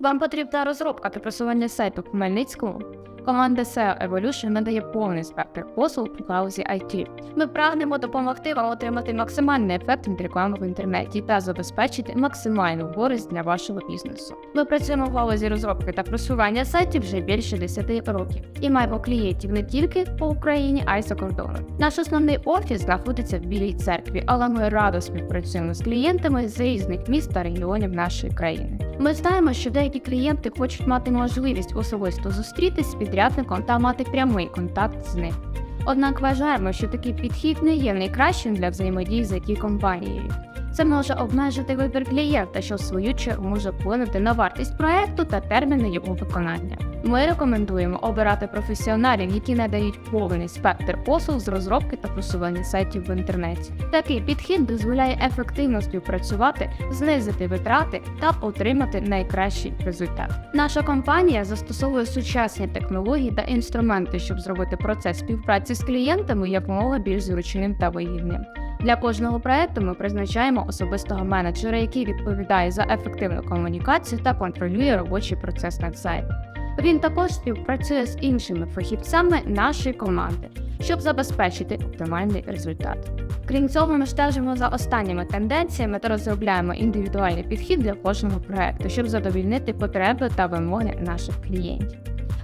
Вам потрібна розробка та просування сайту Хмельницькому? Команда SEO Evolution надає повний спектр послуг у галузі IT. Ми прагнемо допомогти вам отримати максимальний ефект від реклами в інтернеті та забезпечити максимальну користь для вашого бізнесу. Ми працюємо в галузі розробки та просування сайтів вже більше 10 років і маємо клієнтів не тільки по Україні, а й за кордоном. Наш основний офіс знаходиться в Білій церкві, але ми радо співпрацюємо з клієнтами з різних міст та регіонів нашої країни. Ми знаємо, що деякі клієнти хочуть мати можливість особисто зустрітись з підрядником та мати прямий контакт з ним. Однак вважаємо, що такий підхід не є найкращим для взаємодії з it компанією. Це може обмежити вибір клієнта, що в свою чергу може вплинути на вартість проекту та терміни його виконання. Ми рекомендуємо обирати професіоналів, які надають повний спектр послуг з розробки та просування сайтів в інтернеті. Такий підхід дозволяє ефективно співпрацювати, знизити витрати та отримати найкращий результат. Наша компанія застосовує сучасні технології та інструменти, щоб зробити процес співпраці з клієнтами якомога більш зручним та вигідним. Для кожного проекту ми призначаємо особистого менеджера, який відповідає за ефективну комунікацію та контролює робочий процес над сайтом. Він також співпрацює з іншими фахівцями нашої команди, щоб забезпечити оптимальний результат. Крім цього, ми стежимо за останніми тенденціями та розробляємо індивідуальний підхід для кожного проекту, щоб задовільнити потреби та вимоги наших клієнтів.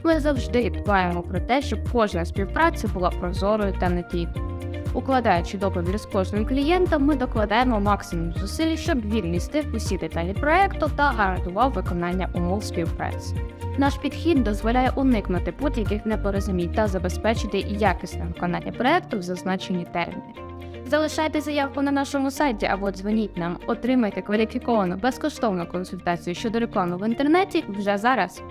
Ми завжди дбаємо про те, щоб кожна співпраця була прозорою та надійною. Укладаючи договір з кожним клієнтом, ми докладаємо максимум зусиль, щоб він містив усі деталі проекту та гарантував виконання умов співпраці. Наш підхід дозволяє уникнути будь-яких непорозумінь та забезпечити якісне виконання проекту в зазначені терміни. Залишайте заявку на нашому сайті або дзвоніть нам, отримайте кваліфіковану безкоштовну консультацію щодо реклами в інтернеті вже зараз.